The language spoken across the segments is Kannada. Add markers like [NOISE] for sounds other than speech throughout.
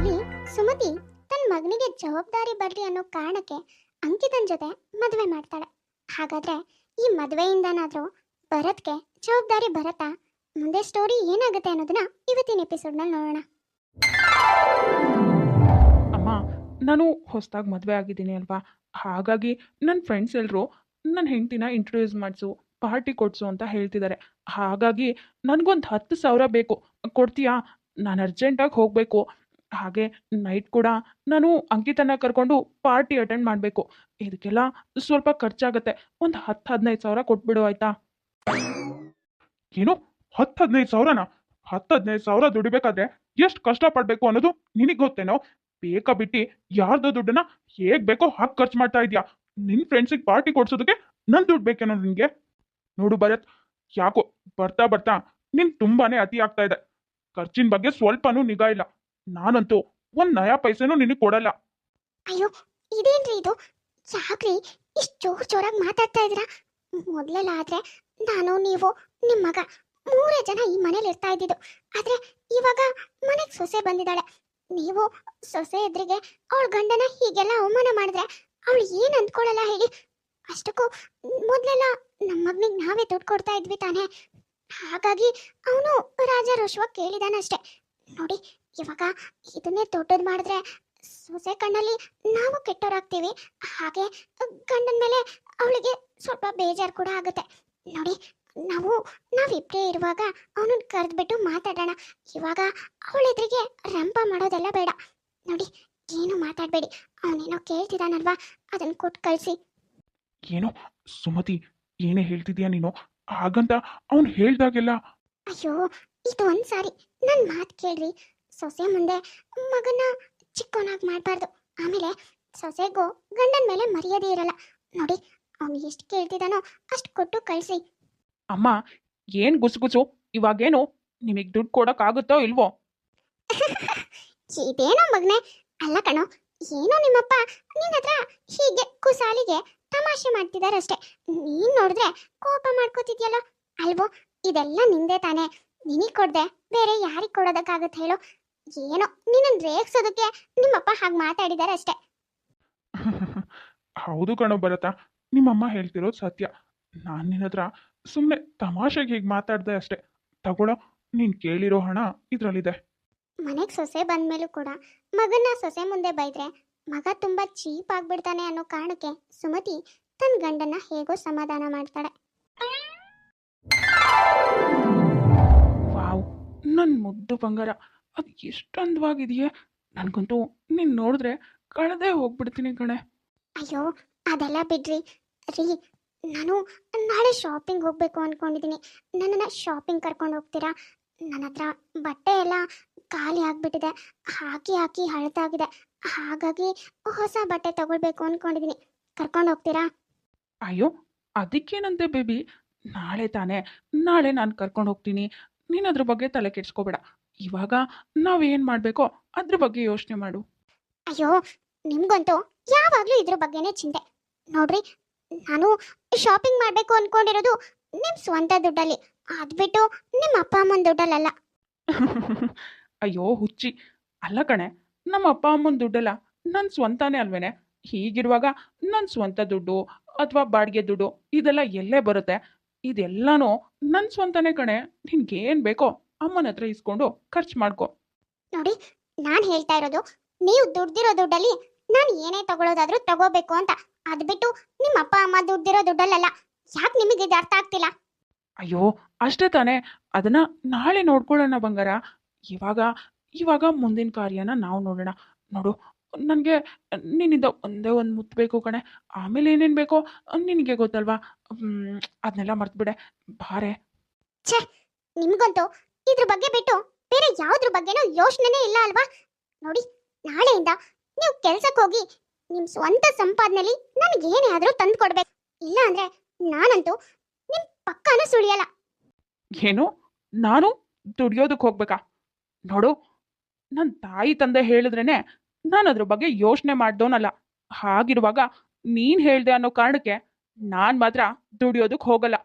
ಇಲ್ಲಿ ಸುಮತಿ ತನ್ನ ಮಗನಿಗೆ ಜವಾಬ್ದಾರಿ ಬರಲಿ ಅನ್ನೋ ಕಾರಣಕ್ಕೆ ಅಂಕಿತನ ಜೊತೆ ಮದುವೆ ಮಾಡ್ತಾಳೆ. ಹಾಗಾದ್ರೆ ಈ ಮದುವೆಯಿಂದನಾದರೂ ಭರತ್ಗೆ ಜವಾಬ್ದಾರಿ ಬರತ್ತಾ? ಮುಂದೆ ಸ್ಟೋರಿ ಏನಾಗುತ್ತೆ ಅನ್ನೋದನ್ನ ಇವತ್ತಿನ ಎಪಿಸೋಡ್ನಲ್ಲಿ ನೋಡೋಣ. ಅಮ್ಮ, ನಾನು ಹೊಸದಾಗಿ ಮದುವೆ ಆಗಿದ್ದೀನಿ ಅಲ್ವಾ? ಹಾಗಾಗಿ ನನ್ನ ಫ್ರೆಂಡ್ಸ್ ಎಲ್ಲರೂ ನನ್ನ ಹೆಂಡತಿನ ಇಂಟ್ರೊಡ್ಯೂಸ್ ಮಾಡಿಸು ಪಾರ್ಟಿ ಕೊಡಿಸು ಅಂತ ಹೇಳ್ತಿದ್ದಾರೆ ಹಾಗಾಗಿ ನನಗೊಂದು ಹತ್ತು ಸಾವಿರ ಬೇಕು. ಕೊಡ್ತೀಯಾ? ನಾನು ಅರ್ಜೆಂಟಾಗಿ ಹೋಗಬೇಕು. ಹಾಗೆ ನೈಟ್ ಕೂಡ ನಾನು ಅಂಕಿತನ ಕರ್ಕೊಂಡು ಪಾರ್ಟಿ ಅಟೆಂಡ್ ಮಾಡಬೇಕು. ಇದಕ್ಕೆಲ್ಲ ಸ್ವಲ್ಪ ಖರ್ಚಾಗತ್ತೆ. ಒಂದು ಹತ್ತು ಹದಿನೈದು ಸಾವಿರ ಕೊಟ್ಬಿಡು ಆಯ್ತಾ? ಏನು? ಹತ್ತು ಹದಿನೈದು ಸಾವಿರನಾ? ಹತ್ತು ಹದಿನೈದು ಸಾವಿರ ದುಡಿಬೇಕಾದ್ರೆ ಎಷ್ಟು ಕಷ್ಟಪಡಬೇಕು ಅನ್ನೋದು ನಿನಗೆ ಗೊತ್ತೇನೋ? ಬೇಕಾ ಬಿಟ್ಟು ಯಾರ್ದೋ ದುಡ್ಡನ್ನ ಹೇಗ್ ಬೇಕೋ ಹಾಗೆ ಖರ್ಚು ಮಾಡ್ತಾ ಇದೀಯಾ? ನಿನ್ ಫ್ರೆಂಡ್ಸಿಗೆ ಪಾರ್ಟಿ ಕೊಡ್ಸೋದಕ್ಕೆ ನನ್ ದುಡ್ಡು ಬೇಕೇನೋ ನಿನ್ಗೆ? ನೋಡು ಭರತ್, ಯಾಕೋ ಬರ್ತಾ ಬರ್ತಾ ನಿನ್ ತುಂಬಾನೇ ಅತಿ ಆಗ್ತಾ ಇದೆ. ಖರ್ಚಿನ ಬಗ್ಗೆ ಸ್ವಲ್ಪನೂ ನಿಗಾ ಇಲ್ಲ. ನಾನಂತೂ ಒಂದ್ ನಯಾ ಪೈಸೆನೂ ನಿನಗೆ ಕೊಡಲ್ಲ. ಅಯ್ಯೋ, ಇದೇನ್ರಿ ಇದು? ಯಾಕ್ರಿ ಇಷ್ಟು ಜೋರ್ ಜೋರಾಗಿ ಮಾತಾಡ್ತಾ ಇದ್ದೀರಾ? ಮೊದ್ಲೆಲ್ಲ ಆದ್ರೆ ನಾನು, ನೀವು ನಿಮ್ಮ ಮಗ ಮೂರೇ ಜನ ಈ ಮನೇಲಿ ಇರ್ತಾ ಇದ್ದಿದ್ದು. ಆದ್ರೆ ಇವಾಗ ಮನೆಗೆ ಸೊಸೆ ಬಂದಿದ್ದಾಳೆ. ನೀವು ಸೊಸೆ ಎದುರಿಗೆ ಅವಳ ಗಂಡನ ಹೀಗೆಲ್ಲ ಅವಮಾನ ಮಾಡಿದ್ರೆ ಅವಳು ಏನ್ ಅಂದ್ಕೊಳ್ಳಲ್ಲ ಹೇಳಿ? ಅಷ್ಟಕ್ಕೂ ಮೊದ್ಲೆಲ್ಲ ನಮ್ಮ ಮಗನಿಗೆ ನಾವೇ ದುಡ್ಡು ಕೊಡ್ತಾ ಇದ್ವಿ ತಾನೇ. ಹಾಗಾಗಿ ಅವನು ರಾಜ ರೋಷವಾಗಿ ಕೇಳಿದಾನಷ್ಟೇ. ನೋಡಿ ಇವಾಗ ಇದನ್ನೇ ದೊಡ್ಡದ್ ಮಾಡಿದ್ರೆ ಸೊಸೆ ಕಣ್ಣಲ್ಲಿ ನಾವು ಕೆಟ್ಟೋರಾಗ್ತೀವಿ. ಹಾಗೆ ಗಂಡನ ಮೇಲೆ ಅವಳಿಗೆ ಸ್ವಲ್ಪ ಬೇಜಾರು ಕೂಡ ಆಗುತ್ತೆ. ನೋಡಿ ನಾವು ನಾವಿಬ್ಬರೇ ಇರುವಾಗ ಅವನನ್ನ ಕರೆದ್ಬಿಟ್ಟು ಮಾತಾಡೋಣ. ಇವಾಗ ಅವಳ ಎದುರಿಗೆ ರಂಪ ಮಾಡೋದೆಲ್ಲ ಬೇಡ. ನೋಡಿ ಏನು ಮಾತಾಡಬೇಡಿ. ಅವನೇನೋ ಕೇಳ್ತಿದ್ದಾನಲ್ವಾ ಅದನ್ನ ಕೊಟ್ಟು ಕಳಿಸಿ. ಏನೋ ಸುಮತಿ ಏನೇ ಹೇಳ್ತಿದ್ಯಾ ನೀನು? ಹಾಗಂತ ಅವನು ಹೇಳ್ದಾಗೆಲ್ಲ ಅಯ್ಯೋ ಇದು ಒಂದ್ಸಾರಿ. ನನ್ನ ಮಾತು ಕೇಳ್ರಿ. ಸೊಸೆ ಮುಂದೆ ಮಗನ ಚಿಕ್ಕವನಾಗಿ ಮಾಡಬಾರ್ದು. ಆಮೇಲೆ ಸೊಸೆಗೂ ಗಂಡನ ಮೇಲೆ ಮರ್ಯಾದೆ ಇರಲ್ಲ. ನೋಡಿ ಅವನು ಎಷ್ಟು ಕೇಳ್ತಿದ್ದಾನೋ ಅಷ್ಟು ಕೊಟ್ಟು ಕಳಿಸಿ. ಅಮ್ಮ ಏನ್ ಗುಸುಗುಸು? ಇವಾಗೇನು ನಿಮಗೆ ದುಡ್ಡು ಕೊಡಕ್ಕಾಗುತ್ತೋ ಇಲ್ವೋ? ಇದೇನೋ ಮಗನೆ. ಅಲ್ಲ ಕಣೋ ಏನೋ ನಿಮ್ಮಪ್ಪ ನಿನ್ನ ಹತ್ರ ಹೀಗೆ ಕುಸಾಲಿಗೆ ತಮಾಷೆ ಮಾಡ್ತಿದಾರಷ್ಟೇ. ನೀನ್ ನೋಡಿದ್ರೆ ಕೋಪ ಮಾಡ್ಕೋತಿದ್ಯಲ್ಲ? ಅಲ್ವೋ ಇದೆಲ್ಲ ನಿಂದೆ ತಾನೆ. ನಿನಗೆ ಕೊಡ್ದೆ ಬೇರೆ ಯಾರಿಗ್ ಕೊಡೋದಕ್ಕಾಗತ್ತೆ ಹೇಳು? ಏನೋ ನಿನ್ನನ್ನು ರೇಗ್ಸೋದಕ್ಕೆ ನಿಮ್ಮಪ್ಪ ಹಾಗೆ ಮಾತಾಡಿದಾರೆ ಅಷ್ಟೇ. [LAUGHS] ಹೌದು ಕಣೋ ಭರತ ನಿಮ್ಮಮ್ಮ ಹೇಳ್ತಿರೋದು ಸತ್ಯ. ನಾನು ನಿನ್ನ ಹತ್ರ ಸುಮ್ಮನೆ ತಮಾಷೆಗೆ ಹೀಗೆ ಮಾತಾಡ್ದೆ ಅಷ್ಟೇ. ತಗೊಳ್ಳೋ ನೀನು ಕೇಳಿರೋ ಹಣ ಇದ್ರಲ್ಲಿದೆ. ಮನೆಗೆ ಸೊಸೆ ಬಂದ್ಮೇಲೂ ಕೂಡ ಮಗನ ಸೊಸೆ ಮುಂದೆ ಬೈದ್ರೆ ಮಗ ತುಂಬಾ ಚೀಪ್ ಆಗ್ಬಿಡ್ತಾನೆ ಅನ್ನೋ ಕಾರಣಕ್ಕೆ ಸುಮತಿ ತನ್ನ ಗಂಡನ ಹೇಗೋ ಸಮಾಧಾನ ಮಾಡ್ತಾಳೆ. ವಾವ್ ನನ್ನ ಮುದ್ದು ಬಂಗಾರ. ಅದು ಎಷ್ಟು ಅಂದವಾಗಿದೆಯೇ? ನನಗಂತೂ ನೀನು ನೋಡಿದ್ರೆ ಕಳೆದೇ ಹೋಗ್ಬಿಡ್ತೀನಿ ಕಣೆ. ಅಯ್ಯೋ ಅದೆಲ್ಲ ಬಿಡ್ರಿ. ರೀ ನಾನು ನಾಳೆ ಶಾಪಿಂಗ್ ಹೋಗ್ಬೇಕು ಅನ್ಕೊಂಡಿದ್ದೀನಿ. ನನ್ನನ್ನು ಶಾಪಿಂಗ್ ಕರ್ಕೊಂಡು ಹೋಗ್ತೀರಾ? ನನ್ನ ಹತ್ರ ಬಟ್ಟೆ ಎಲ್ಲ ಖಾಲಿ ಆಗಿಬಿಟ್ಟಿದೆ. ಹಾಕಿ ಹಾಕಿ ಹಳತಾಗಿದೆ ಹಾಗಾಗಿ ಹೊಸ ಬಟ್ಟೆ ತಗೊಳ್ಬೇಕು ಅನ್ಕೊಂಡಿದ್ದೀನಿ. ಕರ್ಕೊಂಡು ಹೋಗ್ತೀರಾ? ಅಯ್ಯೋ ಅದಕ್ಕೇನಂತೆ ಬೇಬಿ? ನಾಳೆ ತಾನೇ ನಾಳೆ ನಾನು ಕರ್ಕೊಂಡು ಹೋಗ್ತೀನಿ. ನೀನು ಅದ್ರ ಬಗ್ಗೆ ತಲೆ ಕೆಡ್ಸ್ಕೋಬೇಡ. ಇವಾಗ ನಾವೇನು ಮಾಡಬೇಕೋ ಅದ್ರ ಬಗ್ಗೆ ಯೋಚನೆ ಮಾಡು. ಅಯ್ಯೋ ನಿಮ್ಗಂತೂ ಯಾವಾಗಲೂ ಇದ್ರ ಬಗ್ಗೆನೇ ಚಿಂತೆ. ನೋಡ್ರಿ ನಾನು ಶಾಪಿಂಗ್ ಮಾಡಬೇಕು ಅನ್ಕೊಂಡಿರೋದು ನಿಮ್ಮ ಸ್ವಂತ ದುಡ್ಡಲ್ಲಿ. ಅದ್ಬಿಟ್ಟು ನಿಮ್ಮ ಅಪ್ಪ ಅಮ್ಮನ ದುಡ್ಡಲ್ಲ [LAUGHS] ಅಯ್ಯೋ ಹುಚ್ಚಿ. ಅಲ್ಲ ಕಣೆ ನಮ್ಮ ಅಪ್ಪ ಅಮ್ಮನ ದುಡ್ಡಲ್ಲ ನನ್ನ ಸ್ವಂತನೇ ಅಲ್ವೇನೆ? ಹೀಗಿರುವಾಗ ನನ್ನ ಸ್ವಂತ ದುಡ್ಡು ಅಥವಾ ಬಾಡಿಗೆ ದುಡ್ಡು ಇದೆಲ್ಲ ಎಲ್ಲೇ ಬರುತ್ತೆ? ಇದೆಲ್ಲನೂ ನನ್ನ ಸ್ವಂತನೇ ಕಣೆ. ನಿನ್ಗೇನು ಬೇಕೋ? ಅಮ್ಮನ ಹತ್ರ ಇಸ್ಕೊಂಡು ಖರ್ಚು ಮಾಡ್ಕೊ. ನೋಡಿ ನಾನು ಹೇಳ್ತಾ ಇರೋದು ನೀವು ದುಡ್ದಿರೋ ದುಡ್ಡಲ್ಲಿ ನಾನು ಏನೇ ತಗೊಳ್ಳೋದಾದ್ರೂ ತಗೋಬೇಕು ಅಂತ. ಅದ್ಬಿಟ್ಟು ನಿಮ್ಮ ಅಪ್ಪ ಅಮ್ಮ ದುಡ್ದಿರೋ ದುಡ್ಡಲ್ಲ ಯಾಕೆ ನಿಮಗೆ ಇದು ಅರ್ಥ ಆಗ್ತಿಲ್ಲ? ಅಯ್ಯೋ ಅಷ್ಟೇ ತಾನೇ. ಅದನ್ನ ನಾಳೆ ನೋಡ್ಕೊಳ್ಳೋಣ ಬಂಗಾರ. ಇವಾಗ ಇವಾಗ ಮುಂದಿನ ಕಾರ್ಯನ ನಾವು ನೋಡೋಣ. ನೋಡು ನನಗೆ ನಿನ್ನಿಂದ ಒಂದೇ ಒಂದು ಮುತ್ತು ಬೇಕು ಕಣೆ. ಆಮೇಲೆ ಏನೇನು ಬೇಕೋ ನಿನಗೆ ಗೊತ್ತಲ್ವಾ? ಅದನ್ನೆಲ್ಲ ಮರ್ತ್ಬಿಡೆ. ಬಾರೆ. ನಿಮ್ಗಂತೂ ಇದ್ರ ಬಗ್ಗೆ ಬಿಟ್ಟು ಬೇರೆ ಯಾವ್ದ್ರ ಬಗ್ಗೆನೂ ಯೋಚನೆನೇ ಇಲ್ಲ ಅಲ್ವಾ? ನೋಡಿ, ನಾಳೆಯಿಂದ ನೀವು ಕೆಲ್ಸಕ್ಕೆ ಹೋಗಿ ನಿಮ್ ಸ್ವಂತ ಸಂಪಾದನೆಲಿ ನನಗೆ ಏನೇ ಆದ್ರೂ ತಂದು ಕೊಡ್ಬೇಕು. ಇಲ್ಲ ಅಂದ್ರೆ ನಾನಂತೂ ನಿಮ್ ಪಕ್ಕನೂ ಸುಳಿಯಲ್ಲ. ಏನು? ನಾನು ದುಡಿಯೋದಕ್ಕೆ ಹೋಗ್ಬೇಕಾ? ನೋಡು ನನ್ನ ತಾಯಿ ತಂದೆ ಹೇಳಿದ್ರೇನೆ ನಾನು ಅದ್ರ ಬಗ್ಗೆ ಯೋಚನೆ ಮಾಡ್ದೋನಲ್ಲ. ಹಾಗಿರುವಾಗ ನೀನ್ ಹೇಳ್ದೆ ಅನ್ನೋ ಕಾರಣಕ್ಕೆ ನಾನು ಮಾತ್ರ ದುಡಿಯೋದಕ್ಕೆ ಹೋಗಲ್ಲ.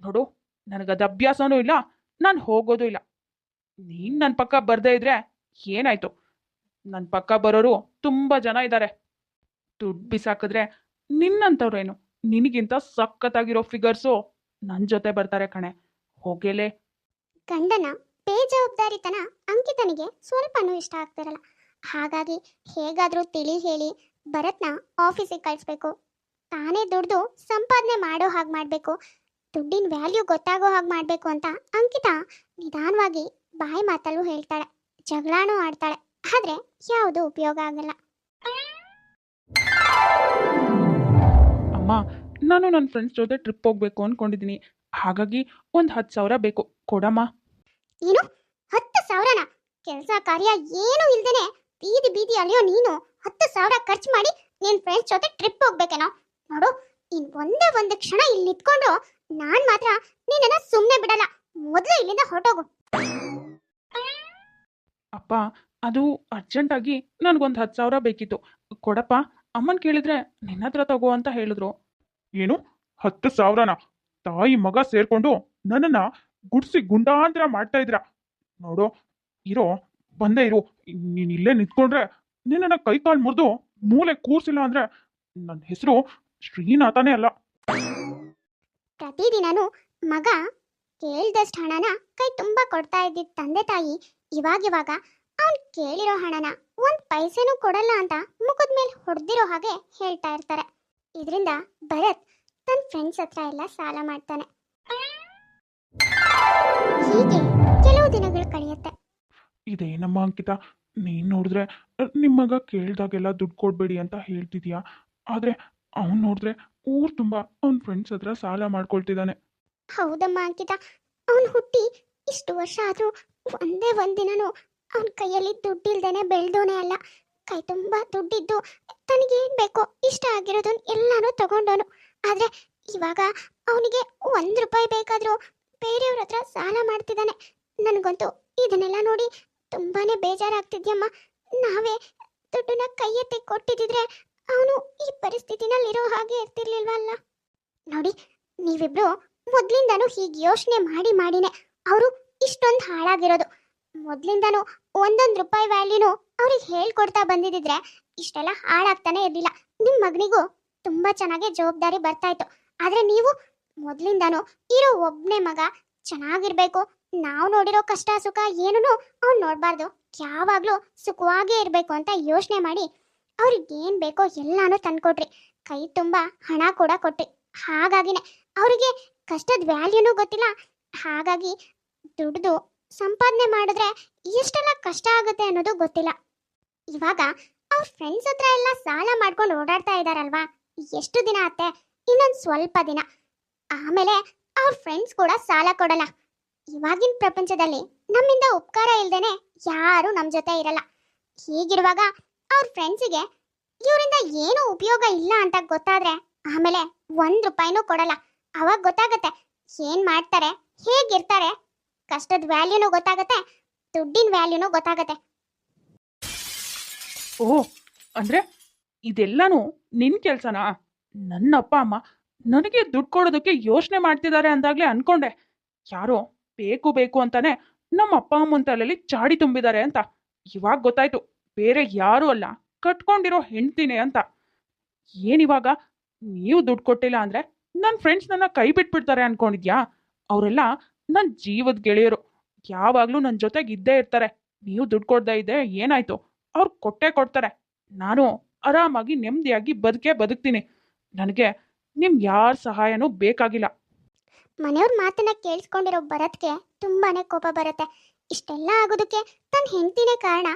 ನೋಡು, ನನಗದು ಅಭ್ಯಾಸನೂ ಇಲ್ಲ ನಾನು ಹೋಗೋದು ಇಲ್ಲ. ನೀನು ನನ್ನ ಪಕ್ಕ ಬರ್ದೇ ಇದ್ರೆ ಏನಾಯ್ತು? ನನ್ನ ಪಕ್ಕ ಬರೋರು ತುಂಬ ಜನ ಇದ್ದಾರೆ ದುಡ್ಡು ಬಿಸಾಕಿದ್ರೆ ನಿನ್ನಂಥವ್ರೇನು ನಿನಗಿಂತ ಸಖತ್ತಾಗಿರೋ ಫಿಗರ್ಸು ನನ್ನ ಜೊತೆ ಬರ್ತಾರೆ ಕಣೆ. ಹೋಗೇಲೆ ಗಂಡನ ಬೇಜವಾಬ್ದಾರಿತನ ಅಂಕಿತನಿಗೆ ಸ್ವಲ್ಪನೂ ಇಷ್ಟ ಆಗ್ತಿರಲ್ಲ. ಹಾಗಾಗಿ ಹೇಗಾದರೂ ತಿಳಿ ಹೇಳಿ ಭರತ್ನ ಆಫೀಸಿಗೆ ಕಳಿಸ್ಬೇಕು. ತಾನೇ ದುಡ್ದು ಸಂಪಾದನೆ ಮಾಡೋ ಹಾಗೆ ಮಾಡಬೇಕು. ದುಡ್ಡಿನ ವ್ಯಾಲ್ಯೂ ಗೊತ್ತಾಗೋ ಹಾಗೆ ಮಾಡಬೇಕು ಅಂತ ಅಂಕಿತ ನಿಧಾನವಾಗಿ ಬಾಯಿ ಮಾತಲ್ಲೂ ಹೇಳ್ತಾಳೆ ಜಗಳಾನೂ ಆಡ್ತಾಳೆ ಆದರೆ ಯಾವುದೂ ಉಪಯೋಗ ಆಗಲ್ಲ. ಅಮ್ಮ ನಾನು ನನ್ನ ಫ್ರೆಂಡ್ಸ್ ಜೊತೆ ಟ್ರಿಪ್ ಹೋಗ್ಬೇಕು ಅಂದ್ಕೊಂಡಿದ್ದೀನಿ ಹಾಗಾಗಿ ಒಂದು ಹತ್ತು ಸಾವಿರ ಬೇಕು. ಕೊಡಮ್ಮ. ಏನು? ಹತ್ತು ಸಾವಿರನ? ಕೆಲಸ ಕಾರ್ಯ ಏನು ಇಲ್ದೇನೆ ಬೀದಿ ಬೀದಿ ಅಲ್ಲಿಯೋ ನೀನು ಹತ್ತು ಸಾವಿರ ಖರ್ಚು ಮಾಡಿ ನಿನ್ನ ಫ್ರೆಂಡ್ಸ್ ಜೊತೆ ಟ್ರಿಪ್ ಹೋಗ್ಬೇಕೇನೋ? ನೋಡು ಇನ್ ಒಂದೇ ಒಂದು ಕ್ಷಣ ಇಲ್ಲಿ ನಿಂತ್ಕೊಂಡು ನಾನ್ ಮಾತ್ರ ನಿನ್ನನ್ನ ಸುಮ್ಮನೆ ಬಿಡಲ್ಲ. ಮೊದಲು ಇಲ್ಲಿಂದ ಹೊರಟೋಗು. ಅಪ್ಪ ಅದು ಅರ್ಜೆಂಟಾಗಿ ನನಗೊಂದು ಹತ್ತು ಸಾವಿರ ಬೇಕಿತ್ತು. ಕೊಡಪ್ಪ ಅಮ್ಮನ್ ಕೇಳಿದ್ರೆ ನಿನ್ನ ಹತ್ರ ತಗೋ ಅಂತ ಹೇಳಿದ್ರು. ಏನು? ಹತ್ತು ಸಾವಿರನ? ತಾಯಿ ಮಗ ಸೇರ್ಕೊಂಡು ನನ್ನನ್ನ ಗುಡ್ಸಿ ಗುಂಡಾಂತರ ಮಾಡ್ತಾ ಇದ್ರ ನೋಡು ಇರೋ ಬಂದೇ ಇರು. ನೀನ್ ಇಲ್ಲೇ ನಿಂತ್ಕೊಂಡ್ರೆ ನಿನ್ನನ್ನ ಕೈ ಕಾಲು ಮುರಿದು ಮೂಲೆ ಕೂರ್ಸಿಲ್ಲ ಅಂದ್ರೆ ನನ್ನ ಹೆಸರು ಶ್ರೀನಾಥನೇ ಅಲ್ಲ. ಪ್ರತಿದಿನನೂ ಮಗ ಕೇಳಿದಷ್ಟು ಹಣನ ಕೈ ತುಂಬ ಕೊಡ್ತಾ ಇದ್ದಿದ್ದ ತಂದೆ ತಾಯಿ ಇವಾಗಿವಾಗ ಅವ್ನು ಕೇಳಿರೋ ಹಣನ ಒಂದ್ ಪೈಸೆನೂ ಕೊಡಲ್ಲ ಅಂತ ಮುಖದ ಮೇಲೆ ಹೊಡೆದಿರೋ ಹಾಗೆ ಹೇಳ್ತಾ ಇರ್ತಾರೆ. ಇದರಿಂದ ಭರತ್ ತನ್ನ ಫ್ರೆಂಡ್ಸ್ ಹತ್ರ ಎಲ್ಲ ಸಾಲ ಮಾಡ್ತಾನೆ. ಹೀಗೆ ಕೆಲವು ದಿನಗಳು ಕಳೆಯುತ್ತೆ. ಇದೇನಮ್ಮ ಅಂಕಿತ, ನೀನ್ ನೋಡಿದ್ರೆ ನಿಮ್ಮ ಮಗ ಕೇಳ್ದಾಗೆಲ್ಲ ದುಡ್ಡು ಕೊಡ್ಬೇಡಿ ಅಂತ ಹೇಳ್ತಿದ್ಯಾ? ಆದ್ರೆ ಅವ್ನು ನೋಡಿದ್ರೆ ಊರ್ ತುಂಬಾ ಅವ್ನ ಫ್ರೆಂಡ್ಸ್ ಹತ್ರ ಸಾಲ ಮಾಡ್ಕೊಳ್ತಿದ್ದಾನೆ ಹೌದಮ್ಮ ಅಂಕಿತ? ಅವನ್ ಹುಟ್ಟಿ ಇಷ್ಟು ವರ್ಷ ಆದ್ರೂ ಒಂದೇ ಒಂದಿನನು ಅವನ ಕೈಯಲ್ಲಿ ದುಡ್ಡಿಲ್ದೇನೆ ಬೆಳೆದೋನೇ ಅಲ್ಲ. ಕೈ ತುಂಬಾ ದುಡ್ಡಿದ್ದು ತನಗೇನು ಬೇಕೋ ಇಷ್ಟ ಆಗಿರೋದನ್ನ ಎಲ್ಲಾನು ತಗೊಂಡವನು ಆದ್ರೆ ಇವಾಗ ಅವನಿಗೆ ಒಂದ್ ರೂಪಾಯಿ ಬೇಕಾದ್ರೂ ಬೇರೆಯವ್ರ ಹತ್ರ ಸಾಲ ಮಾಡ್ತಿದ್ದಾನೆ ನನಗಂತೂ ಇದನ್ನೆಲ್ಲ ನೋಡಿ ತುಂಬಾನೇ ಬೇಜಾರಾಗ್ತಿದ್ಯಮ್ಮ. ನಾವೇ ದುಡ್ಡನ್ನ ಕೈ ಎತ್ತಿ ಕೊಟ್ಟಿದ್ದಿದ್ರೆ ಅವನು ಈ ಪರಿಸ್ಥಿತಿನಲ್ಲಿರೋ ಹಾಗೆ ಇರ್ತಿರ್ಲಿಲ್ವಲ್ಲ? ನೋಡಿ, ನೀವಿಬ್ರು ಮೊದ್ಲಿಂದನೂ ಹೀಗೆ ಯೋಚನೆ ಮಾಡಿ ಮಾಡಿನೇ ಅವರು ಇಷ್ಟೊಂದು ಹಾಳಾಗಿರೋದು. ಮೊದ್ಲಿಂದನು ಒಂದೊಂದು ರೂಪಾಯಿ ವ್ಯಾಲ್ಯೂನು ಅವ್ರಿಗೆ ಹೇಳ್ಕೊಡ್ತಾ ಬಂದಿದ್ರೆ ಇಷ್ಟೆಲ್ಲ ಹಾಳಾಗ್ತಾನೆ ಇರಲಿಲ್ಲ. ನಿಮ್ಮ ಮಗನಿಗೂ ತುಂಬಾ ಚೆನ್ನಾಗಿ ಜವಾಬ್ದಾರಿ ಬರ್ತಾ ಇತ್ತು ಆದ್ರೆ ನೀವು ಮೊದ್ಲಿಂದಾನು ಇರೋ ಒಬ್ನೇ ಮಗ ಚೆನ್ನಾಗಿರ್ಬೇಕು, ನಾವು ನೋಡಿರೋ ಕಷ್ಟ ಸುಖ ಏನೂ ಅವ್ನು ನೋಡಬಾರ್ದು. ಯಾವಾಗಲೂ ಸುಖವಾಗೇ ಇರಬೇಕು ಅಂತ ಯೋಚನೆ ಮಾಡಿ ಅವ್ರಿಗೆ ಏನು ಬೇಕೋ ಎಲ್ಲಾನು ತಂದ್ಕೊಟ್ರಿ. ಕೈ ತುಂಬ ಹಣ ಕೂಡ ಕೊಟ್ರಿ. ಹಾಗಾಗಿನೇ ಅವರಿಗೆ ಕಷ್ಟದ ವ್ಯಾಲ್ಯೂನೂ ಗೊತ್ತಿಲ್ಲ. ಹಾಗಾಗಿ ದುಡ್ದು ಸಂಪಾದನೆ ಮಾಡಿದ್ರೆ ಎಷ್ಟೆಲ್ಲ ಕಷ್ಟ ಆಗುತ್ತೆ ಅನ್ನೋದು ಗೊತ್ತಿಲ್ಲ. ಇವಾಗ ಅವ್ರ ಫ್ರೆಂಡ್ಸ್ ಹತ್ರ ಎಲ್ಲ ಸಾಲ ಮಾಡ್ಕೊಂಡು ಓಡಾಡ್ತಾ ಇದಾರಲ್ವಾ? ಎಷ್ಟು ದಿನ ಆತ್ತೆ? ಇನ್ನೊಂದು ಸ್ವಲ್ಪ ದಿನ. ಆಮೇಲೆ ಅವ್ರ ಫ್ರೆಂಡ್ಸ್ ಕೂಡ ಸಾಲ ಕೊಡಲ್ಲ. ಇವಾಗಿನ ಪ್ರಪಂಚದಲ್ಲಿ ನಮ್ಮಿಂದ ಉಪಕಾರ ಇಲ್ದೇನೆ ಯಾರು ನಮ್ಮ ಜೊತೆ ಇರಲ್ಲ. ಹೀಗಿರುವಾಗ ಅವ್ರ ಫ್ರೆಂಡ್ಸಿಗೆ ಇವರಿಂದ ಏನೂ ಉಪಯೋಗ ಇಲ್ಲ ಅಂತ ಗೊತ್ತಾದ್ರೆ ಆಮೇಲೆ ಒಂದ್ ರೂಪಾಯಿನೂ ಕೊಡಲ್ಲ. ಅವಾಗ ಗೊತ್ತಾಗತ್ತೆ ಏನ್ ಮಾಡ್ತಾರೆ, ಹೇಗಿರ್ತಾರೆ, ಕಷ್ಟದ ವ್ಯಾಲ್ಯೂನು ಗೊತ್ತಾಗತ್ತೆ, ದುಡ್ಡಿನ ವ್ಯಾಲ್ಯೂನು ಗೊತ್ತಾಗತ್ತೆ. ಓ, ಅಂದ್ರೆ ಇದೆಲ್ಲನೂ ನಿನ್ನ ಕೆಲಸನಾ? ನನ್ನ ಅಪ್ಪ ಅಮ್ಮ ನನಗೆ ದುಡ್ಡು ಕೊಡೋದಕ್ಕೆ ಯೋಚನೆ ಮಾಡ್ತಿದ್ದಾರೆ ಅಂದಾಗ್ಲೇ ಅನ್ಕೊಂಡೆ. ಯಾರೋ ಬೇಕು ಬೇಕು ಅಂತಾನೆ ನಮ್ಮ ಅಪ್ಪ ಅಮ್ಮನ ತಲೆಯಲ್ಲಿ ಚಾಡಿ ತುಂಬಿದ್ದಾರೆ ಅಂತ. ಇವಾಗ ಗೊತ್ತಾಯ್ತು. ಬೇರೆ ಯಾರೂ ಅಲ್ಲ. ಕಟ್ಕೊಂಡಿರೋ ಹೆಂಡ್ತಿನೇ ಅಂತ. ಏನಿವಾಗ? ನೀವು ದುಡ್ಡು ಕೊಟ್ಟಿಲ್ಲ ಅಂದರೆ ನನ್ನ ಫ್ರೆಂಡ್ಸ್ ನನ್ನ ಕೈ ಬಿಟ್ಬಿಡ್ತಾರೆ ಅನ್ಕೊಂಡಿದ್ಯಾ? ಅವರೆಲ್ಲ ನನ್ನ ಜೀವದ ಗೆಳೆಯರು. ಯಾವಾಗಲೂ ನನ್ನ ಜೊತೆಗೆ ಇದ್ದೇ ಇರ್ತಾರೆ. ನೀವು ದುಡ್ಡು ಕೊಡ್ದೇ ಇದ್ದೆ ಏನಾಯ್ತು? ಅವ್ರು ಕೊಟ್ಟೇ ಕೊಡ್ತಾರೆ. ನಾನು ಆರಾಮಾಗಿ ನೆಮ್ಮದಿಯಾಗಿ ಬದುಕೇ ಬದುಕ್ತೀನಿ. ನನಗೆ ನಿಮ್ ಯಾರ ಸಹಾಯನೂ ಬೇಕಾಗಿಲ್ಲ. ಮನೆಯವ್ರ ಮಾತನ್ನ ಕೇಳಿಸ್ಕೊಂಡಿರೋ ಭರತ್ಗೆ ತುಂಬಾನೇ ಕೋಪ ಬರುತ್ತೆ. ಇಷ್ಟೆಲ್ಲ ಆಗೋದಕ್ಕೆ ತನ್ನ ಹೆಂಡತಿನೇ ಕಾರಣ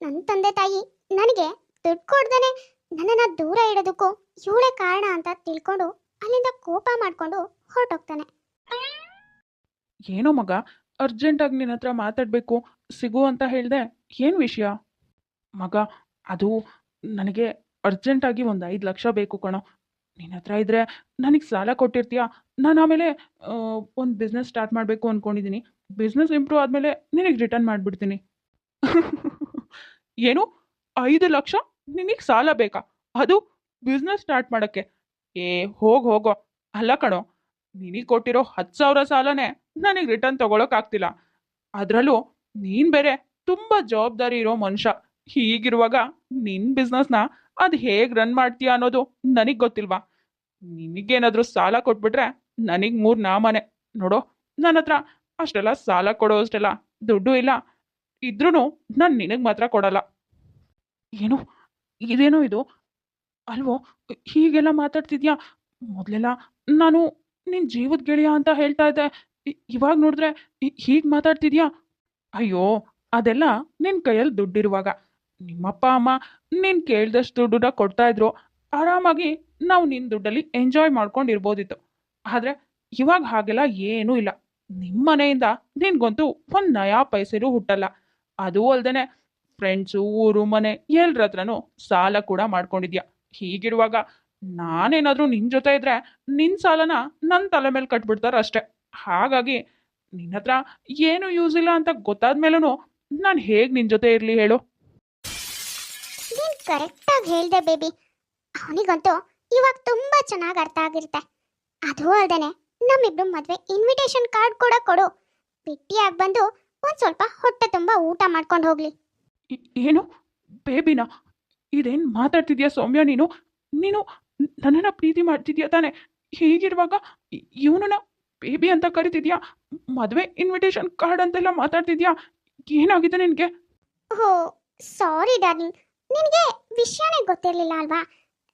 ನನ್ನ ತಂದೆ ತಾಯಿ ನನಗೆ ದುಡ್ಡು ಕೊಡ್ದೇನೆ ನನ್ನನ್ನ ದೂರ ಇಡೋದಕ್ಕೂ ಇವಳೇ ಕಾರಣ ಅಂತ ತಿಳ್ಕೊಂಡು ಅಲ್ಲಿಂದ ಕೋಪ ಮಾಡ್ಕೊಂಡು ಹೊರಟೋಗ್ತಾನೆ. ಏನೋ ಮಗ, ಅರ್ಜೆಂಟಾಗಿ ನಿನ್ನ ಹತ್ರ ಮಾತಾಡಬೇಕು, ಸಿಗು ಅಂತ ಹೇಳಿದೆ, ಏನು ವಿಷಯ? ಮಗ, ಅದು ನನಗೆ ಅರ್ಜೆಂಟಾಗಿ ಒಂದು ಐದು ಲಕ್ಷ ಬೇಕು ಕಣೋ. ನಿನ್ನ ಹತ್ರ ಇದ್ದರೆ ನನಗೆ ಸಾಲ ಕೊಟ್ಟಿರ್ತೀಯ? ನಾನು ಆಮೇಲೆ ಒಂದು ಬಿಸ್ನೆಸ್ ಸ್ಟಾರ್ಟ್ ಮಾಡಬೇಕು ಅಂದ್ಕೊಂಡಿದ್ದೀನಿ ಬಿಸ್ನೆಸ್ ಇಂಪ್ರೂವ್ ಆದಮೇಲೆ ನಿನಗೆ ರಿಟರ್ನ್ ಮಾಡಿಬಿಡ್ತೀನಿ. [LAUGHS] ಏನು? ಐದು ಲಕ್ಷ ನಿನಗೆ ಸಾಲ ಬೇಕಾ? ಅದು ಬಿಸ್ನೆಸ್ ಸ್ಟಾರ್ಟ್ ಮಾಡೋಕ್ಕೆ. ಏ, ಹೋಗಿ, ಹೋಗೋ. ಅಲ್ಲ ಕಣೋ, ನಿನಗೆ ಕೊಟ್ಟಿರೋ ಹತ್ತು ಸಾವಿರ ಸಾಲನೇ ನನಗೆ ರಿಟರ್ನ್ ತಗೊಳಕ್ಕಾಗ್ತಿಲ್ಲ ಅದರಲ್ಲೂ ನೀನು ಬೇರೆ ತುಂಬ ಜವಾಬ್ದಾರಿ ಇರೋ ಮನುಷ್ಯ. ಹೀಗಿರುವಾಗ ನಿನ್ನ ಬಿಸ್ನೆಸ್ನ ಅದು ಹೇಗೆ ರನ್ ಮಾಡ್ತೀಯ ಅನ್ನೋದು ನನಗೆ ಗೊತ್ತಿಲ್ವಾ? ನಿನಗೇನಾದರೂ ಸಾಲ ಕೊಟ್ಬಿಟ್ರೆ ನನಗೆ ಮೂರು ನಾಮನೆ. ನೋಡೋ ನನ್ನ ಹತ್ರ ಅಷ್ಟೆಲ್ಲ ಸಾಲ ಕೊಡೋ ಅಷ್ಟೆಲ್ಲ ದುಡ್ಡು ಇಲ್ಲ. ಇದ್ರೂ ನಾನು ನಿನಗೆ ಮಾತ್ರ ಕೊಡಲ್ಲ. ಏನು? ಇದೇನೋ ಇದು? ಅಲ್ವೋ? ಹೀಗೆಲ್ಲ ಮಾತಾಡ್ತಿದ್ಯಾ? ಮೊದಲೆಲ್ಲ ನಾನು ನಿನ್ನ ಜೀವದ ಗೆಳೆಯ ಅಂತ ಹೇಳ್ತಾ ಇದ್ದೆ. ಇವಾಗ ನೋಡಿದ್ರೆ ಹೀಗೆ ಮಾತಾಡ್ತಿದ್ಯಾ? ಅಯ್ಯೋ, ಅದೆಲ್ಲ ನಿನ್ನ ಕೈಯಲ್ಲಿ ದುಡ್ಡಿರುವಾಗ. ನಿಮ್ಮಪ್ಪ, ಅಮ್ಮ ನಿನ್ ಕೇಳ್ದಷ್ಟು ದುಡ್ಡನ್ನ ಕೊಡ್ತಾ ಇದ್ರು. ಆರಾಮಾಗಿ ನಾವು ನಿನ್ನ ದುಡ್ಡಲ್ಲಿ ಎಂಜಾಯ್ ಮಾಡ್ಕೊಂಡಿರ್ಬೋದಿತ್ತು. ಆದ್ರೆ ಇವಾಗ ಹಾಗೆಲ್ಲ ಏನೂ ಇಲ್ಲ. ನಿಮ್ಮ ಮನೆಯಿಂದ ನಿನ್ಗಂತೂ ಒಂದು ನಯಾ ಪೈಸೆನೂ ಹುಟ್ಟಲ್ಲ. ಅದೂ ಅಲ್ದೇನೆ ಫ್ರೆಂಡ್ಸು ಊರು, ಮನೆ ಎಲ್ಲರ ಹತ್ರನೂ ಸಾಲ ಕೂಡ ಮಾಡ್ಕೊಂಡಿದ್ಯಾ? ಹೀಗಿರುವಾಗ ನಾನೇನಾದರೂ ನಿನ್ನ ಜೊತೆ ಇದ್ರೆ ನಿನ್ನ ಸಾಲನ ನನ್ನ ತಲೆ ಮೇಲೆ ಕಟ್ಬಿಡ್ತಾರೆ ಅಷ್ಟೆ. ಹಾಗಾಗಿ ನಿನ್ನ ಹತ್ರ ಏನು ಯೂಸ್ ಇಲ್ಲ ಅಂತ ಗೊತ್ತಾದ ಮೇಲೂ ನಾನು ಹೇಗೆ ನಿನ್ನ ಜೊತೆ ಇರಲಿ ಹೇಳು? ನೀನ್ ಕರೆಕ್ಟಾಗಿ ಹೇಳ್ದೆ ಬೇಬಿ ಅವನಿಗಂತೂ ಇವಾಗ ತುಂಬ ಚೆನ್ನಾಗಿ ಅರ್ಥ ಆಗಿರುತ್ತೆ. ಅದು ಅಲ್ದೇನೆ ನಮ್ಮಿಬ್ರು ಮದುವೆ ಇನ್ವಿಟೇಷನ್ ಕಾರ್ಡ್ ಕೂಡ ಕೊಡು. ಭೇಟಿಯಾಗಿ ಬಂದು ಒಂದ್ ಸ್ವಲ್ಪ ಹೊಟ್ಟೆ ತುಂಬಾ ಊಟ ಮಾಡ್ಕೊಂಡು ಹೋಗ್ಲಿ. ಏನು? ಬೇಬಿನ? ಇದೇನು ಮಾತಾಡ್ತಿದ್ಯಾ ಸೌಮ್ಯ ನೀನು? ನೀನು ನನ್ನನ್ನು ಪ್ರೀತಿ ಮಾಡ್ತಿದ್ಯಾ ತಾನೆ? ಹೀಗಿರುವಾಗ ಇವನನ್ನ ಬೇಬಿ ಅಂತ ಕರಿತಿದ್ಯಾ? ಮದುವೆ ಇನ್ವಿಟೇಷನ್ ಕಾರ್ಡ್ ಅಂತೆಲ್ಲ ಮಾತಾಡ್ತಿದ್ಯಾ? ಏನಾಗಿದೆ ನಿನಗೆ? ಓ ಸಾರಿ ಡಾರ್ಲಿಂಗ್ ನಿನಗೆ ವಿಷಯನೇ ಗೊತ್ತಿರಲಿಲ್ಲ ಅಲ್ವಾ?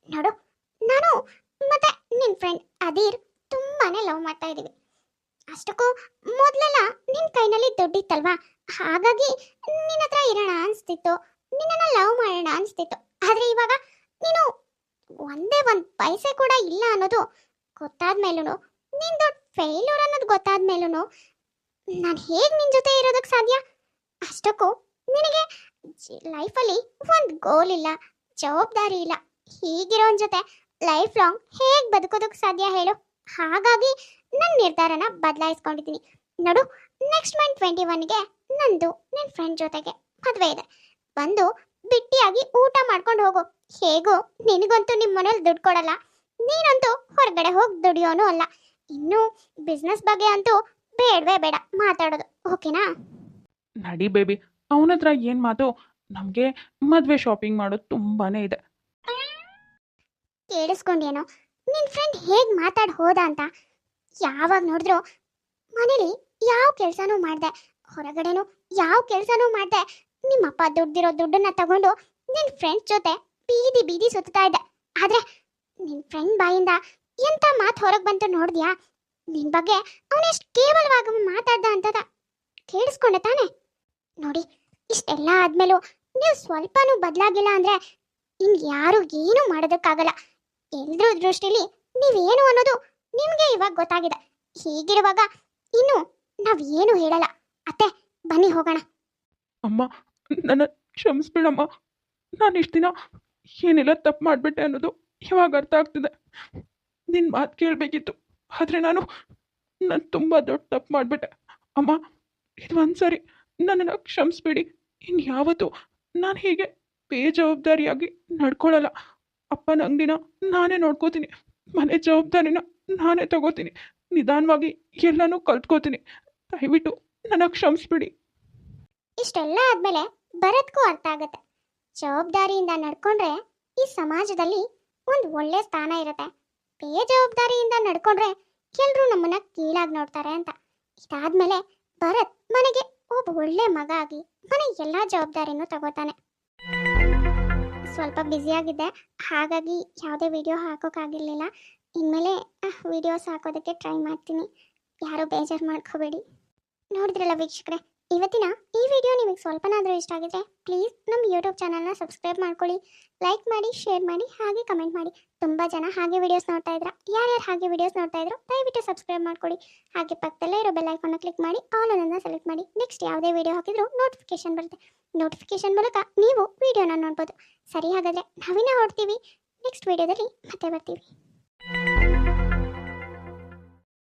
ನೋಡು ನಾನು ಮತ್ತೆ ನಿನ್ ಫ್ರೆಂಡ್ ಅದೀರ್ ತುಂಬಾನೇ ಲವ್ ಮಾಡ್ತಾ ಇದ್ದೀವಿ. ಅಷ್ಟಕ್ಕೂ ಮೊದಲೆಲ್ಲ ನಿನ್ನ ಕೈನಲ್ಲಿ ದುಡ್ಡಿತ್ತಲ್ವಾ? ಹಾಗಾಗಿ ನಿನ್ನ ಹತ್ರ ಇರೋಣ ಅನಿಸ್ತಿತ್ತು. ನಿನ್ನನ್ನ ಲವ್ ಮಾಡೋಣ ಅನಿಸ್ತಿತ್ತು. ಆದರೆ ಇವಾಗ ನೀನು ಒಂದೇ ಒಂದು ಪೈಸೆ ಕೂಡ ಇಲ್ಲ ಅನ್ನೋದು ಗೊತ್ತಾದ ನಿನ್ ದೊಡ್ಡ ಫೇಲ್ಯೂರ್ ಅನ್ನೋದು ಗೊತ್ತಾದ ಮೇಲೂ ನಾನು ಹೇಗೆ ನಿನ್ನ ಜೊತೆ ಇರೋದಕ್ಕೆ ಸಾಧ್ಯ? ಅಷ್ಟಕ್ಕೂ ನಿನಗೆ ಲೈಫಲ್ಲಿ ಒಂದು ಗೋಲ್ ಇಲ್ಲ, ಜವಾಬ್ದಾರಿ ಇಲ್ಲ. ಹೀಗಿರೋನ್ ಜೊತೆ ಲೈಫ್ ಲಾಂಗ್ ಹೇಗೆ ಬದುಕೋದಕ್ಕೆ ಸಾಧ್ಯ ಹೇಳು? ಹಾಗಾಗಿ ನನ್ನ ನಿರ್ಧಾರನ ಬದಲಾಯಿಸ್ಕೊಂಡಿದ್ದೀನಿ ನೋಡು ನೆಕ್ಸ್ಟ್ ಮಂತ್ ಟ್ವೆಂಟಿ ಒನ್ಗೆ ನಂದು ನನ್ನ ಫ್ರೆಂಡ್ ಜೊತೆಗೆ ಮದುವೆ ಇದೆ. ಬಂದು ಬಿಟ್ಟಿಯಾಗಿ ಊಟ ಮಾಡ್ಕೊಂಡು ಹೋಗು. ಹೇಗೂ ನಿನಗಂತೂ ನಿಮ್ಮ ಮನೇಲಿ ದುಡ್ಡು ಕೊಡಲ್ಲ. ನೀನಂತೂ ಹೊರಗಡೆ ಹೋಗಿ ದುಡಿಯೋನು ಅಲ್ಲ. ಇನ್ನು ಬಿಸ್ನೆಸ್ ಬಗ್ಗೆ ಅಂತೂ ಬೇಡವೇ ಬೇಡ ಮಾತಾಡೋದು. ಓಕೆನಾ? ನಡಿ ಬೇಬಿ ಅವನ ಹತ್ರ ಏನು ಮಾತು? ನಮಗೆ ಮದುವೆ ಶಾಪಿಂಗ್ ಮಾಡೋದು ತುಂಬಾ ಇದೆ. ಕೇಳಿಸ್ಕೊಂಡೇನೋ ನಿನ್ ಫ್ರೆಂಡ್ ಹೇಗ್ ಮಾತಾಡ್ ಹೋದ ಅಂತ ಯಾವಾಗ ನೋಡಿದ್ರು ಮನೇಲಿ ಯಾವ ಕೆಲ್ಸನೂ ಮಾಡ್ದೆ. ಹೊರಗಡೆನು ಯಾವ ಕೆಲ್ಸನೂ ಮಾಡ್ದೆ. ನಿಮ್ಮಪ್ಪ ದುಡ್ದಿರೋ ದುಡ್ಡನ್ನ ತಗೊಂಡು ನಿನ್ ಫ್ರೆಂಡ್ ಜೊತೆ ಬೀದಿ ಬೀದಿ ಸುತ್ತಾ ಇದ್ದೆ. ಆದ್ರೆ ನಿನ್ ಫ್ರೆಂಡ್ ಬಾಯಿಂದ ಎಂತ ಮಾತು ಹೊರಗೆ ಬಂತು ನೋಡಿದ್ಯಾ? ನಿನ್ ಬಗ್ಗೆ ಅವನೆಷ್ಟು ಕೇವಲವಾಗಿ ಮಾತಾಡ್ದ ಅಂತದ ಕೇಳಿಸ್ಕೊಂಡೆ ತಾನೆ. ನೋಡಿ, ಇಷ್ಟೆಲ್ಲ ಆದ್ಮೇಲೂ ನೀವು ಸ್ವಲ್ಪನೂ ಬದಲಾಗಿಲ್ಲ ಅಂದ್ರೆ ಇನ್ ಯಾರು ಏನು ಮಾಡೋದಕ್ಕಾಗಲ್ಲ. ಎಲ್ರ ದೃಷ್ಟಿಲಿ ನೀವೇನು ಅನ್ನೋದು ನಿಮ್ಗೆ ಇವಾಗ ಗೊತ್ತಾಗಿದೆ. ಹೀಗಿರುವಾಗ ಇನ್ನು ನಾವ್ ಏನು ಹೇಳಲ್ಲ. ಅತ್ತೆ, ಬನ್ನಿ ಹೋಗೋಣ. ಅಮ್ಮ, ನನ್ನ ಕ್ಷಮಿಸ್ಬಿಡಮ್ಮ. ನಾನು ಇಷ್ಟು ದಿನ ಏನೆಲ್ಲ ತಪ್ಪು ಮಾಡಿಬಿಟ್ಟೆ ಅನ್ನೋದು ಇವಾಗ ಅರ್ಥ ಆಗ್ತಿದೆ? ನಿನ್ನ ಮಾತು ಕೇಳಬೇಕಿತ್ತು. ಆದರೆ ನಾನು ನಾನು ತುಂಬ ದೊಡ್ಡ ತಪ್ಪು ಮಾಡಿಬಿಟ್ಟೆ. ಅಮ್ಮ, ಇದು ಒಂದು ಸರಿ ನನ್ನನ್ನು ಕ್ಷಮಿಸ್ಬಿಡಿ. ಇನ್ನು ಯಾವತ್ತೂ ನಾನು ಹೀಗೆ ಬೇಜವಾಬ್ದಾರಿಯಾಗಿ ನಡ್ಕೊಳ್ಳಲ್ಲ ಅಪ್ಪನ ಅಂಗಡಿನ ನಾನೇ ನೋಡ್ಕೋತೀನಿ. ಮನೆ ಜವಾಬ್ದಾರಿನ ನಾನೇ ತಗೋತೀನಿ. ನಿಧಾನವಾಗಿ ಎಲ್ಲನೂ ಕಲ್ತ್ಕೋತೀನಿ. ದಯವಿಟ್ಟು ನನ್ನ ಕ್ಷಮಿಸ್ಬಿಡಿ. ಇಷ್ಟೆಲ್ಲ ಆದ್ಮೇಲೆ ಭರತ್ಗೂ ಅರ್ಥ ಆಗತ್ತೆ. ಜವಾಬ್ದಾರಿಯಿಂದ ನಡ್ಕೊಂಡ್ರೆ ಈ ಸಮಾಜದಲ್ಲಿ ಒಂದು ಒಳ್ಳೆ ಸ್ಥಾನ ಇರುತ್ತೆ. ಬೇಜವಾಬ್ದಾರಿಯಿಂದ ನಡ್ಕೊಂಡ್ರೆ ಎಲ್ಲರೂ ನಮ್ಮನ್ನ ಕೀಳಾಗಿ ನೋಡ್ತಾರೆ ಅಂತ. ಇದಾದ್ಮೇಲೆ ಭರತ್ ಮನೆಗೆ ಒಬ್ಬ ಒಳ್ಳೆ ಮಗ ಆಗಿ ಮನೆ ಎಲ್ಲಾ ಜವಾಬ್ದಾರಿನೂ ತಗೋತಾನೆ. ಸ್ವಲ್ಪ ಬ್ಯುಸಿಯಾಗಿದ್ದೆ ಹಾಗಾಗಿ ಯಾವುದೇ ವಿಡಿಯೋ ಹಾಕೋಕ್ಕಾಗಿರಲಿಲ್ಲ ಇನ್ಮೇಲೆ ವಿಡಿಯೋಸ್ ಹಾಕೋದಕ್ಕೆ ಟ್ರೈ ಮಾಡ್ತೀನಿ. ಯಾರು ಬೇಜಾರು ಮಾಡ್ಕೋಬೇಡಿ. ನೋಡಿದ್ರಲ್ಲ ವೀಕ್ಷಕರೇ, ಇವತ್ತಿನ ಈ ವಿಡಿಯೋ ನಿಮಗೆ ಸ್ವಲ್ಪನಾದರೂ ಇಷ್ಟ ಆಗಿದ್ರೆ ಪ್ಲೀಸ್ ನಮ್ಮ ಯೂಟ್ಯೂಬ್ ಚಾನಲ್ನ ಸಬ್ಸ್ಕ್ರೈಬ್ ಮಾಡ್ಕೊಳ್ಳಿ. ಲೈಕ್ ಮಾಡಿ ಶೇರ್ ಮಾಡಿ, ಹಾಗೆ ಕಮೆಂಟ್ ಮಾಡಿ. ತುಂಬ ಜನ ಹಾಗೆ ವಿಡಿಯೋಸ್ ನೋಡ್ತಾ ಇದ್ರ. ಯಾರ್ಯಾರು ಹಾಗೆ ವಿಡಿಯೋಸ್ ನೋಡ್ತಾ ಇದ್ರು, ದಯವಿಟ್ಟು ಸಬ್ಸ್ಕ್ರೈಬ್ ಮಾಡ್ಕೊಳ್ಳಿ. ಹಾಗೆ ಪಕ್ಕದಲ್ಲೇ ಇರೋ ಬೆಲ್ ಐಕಾನ್ನ ಕ್ಲಿಕ್ ಮಾಡಿ ಆಲ್ ಅನ್ನೋದನ್ನ ಸೆಲೆಕ್ಟ್ ಮಾಡಿ. ನೆಕ್ಸ್ಟ್ ಯಾವುದೇ ವಿಡಿಯೋ ಹಾಕಿದ್ರು ನೋಟಿಫಿಕೇಶನ್ ಬರುತ್ತೆ. ನೋಟಿಫಿಕೇಶನ್ ಮೂಲಕ ನೀವು ವಿಡಿಯೋನ ನೋಡ್ಬೋದು. ಸರಿ ಹಾಗಾದರೆ ನಾವಿನ ಹೊಡ್ತೀವಿ ನೆಕ್ಸ್ಟ್ ವಿಡಿಯೋದಲ್ಲಿ ಮತ್ತೆ ಬರ್ತೀವಿ.